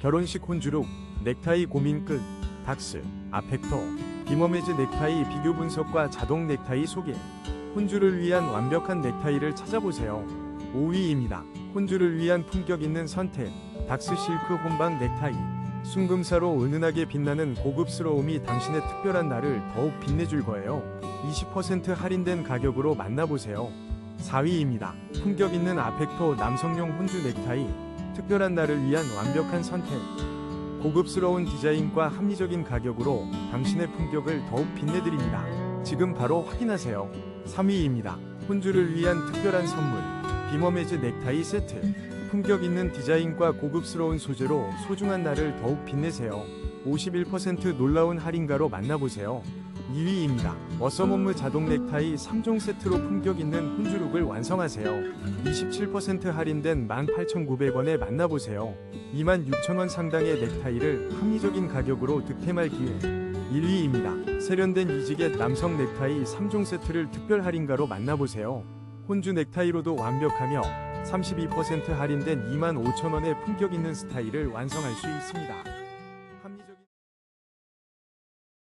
결혼식 혼주룩, 넥타이 고민 끝, 닥스, 아펙터, 비머메즈 넥타이 비교 분석과 자동 넥타이 소개. 혼주를 위한 완벽한 넥타이를 찾아보세요. 5위입니다. 혼주를 위한 품격 있는 선택. 닥스 실크 혼방 넥타이. 순금사로 은은하게 빛나는 고급스러움이 당신의 특별한 날을 더욱 빛내줄 거예요. 20% 할인된 가격으로 만나보세요. 4위입니다. 품격 있는 아펙토 남성용 혼주 넥타이. 특별한 날을 위한 완벽한 선택. 고급스러운 디자인과 합리적인 가격으로 당신의 품격을 더욱 빛내드립니다. 지금 바로 확인하세요. 3위입니다. 혼주를 위한 특별한 선물. 비머메즈 넥타이 세트. 품격 있는 디자인과 고급스러운 소재로 소중한 날을 더욱 빛내세요. 51% 놀라운 할인가로 만나보세요. 2위입니다. 워서몸무 자동 넥타이 3종 세트로 품격 있는 혼주룩을 완성하세요. 27% 할인된 18,900원에 만나보세요. 26,000원 상당의 넥타이를 합리적인 가격으로 득템할 기회. 1위입니다. 세련된 이지겟 남성 넥타이 3종 세트를 특별 할인가로 만나보세요. 혼주 넥타이로도 완벽하며 32% 할인된 25,000원의 품격 있는 스타일을 완성할 수 있습니다.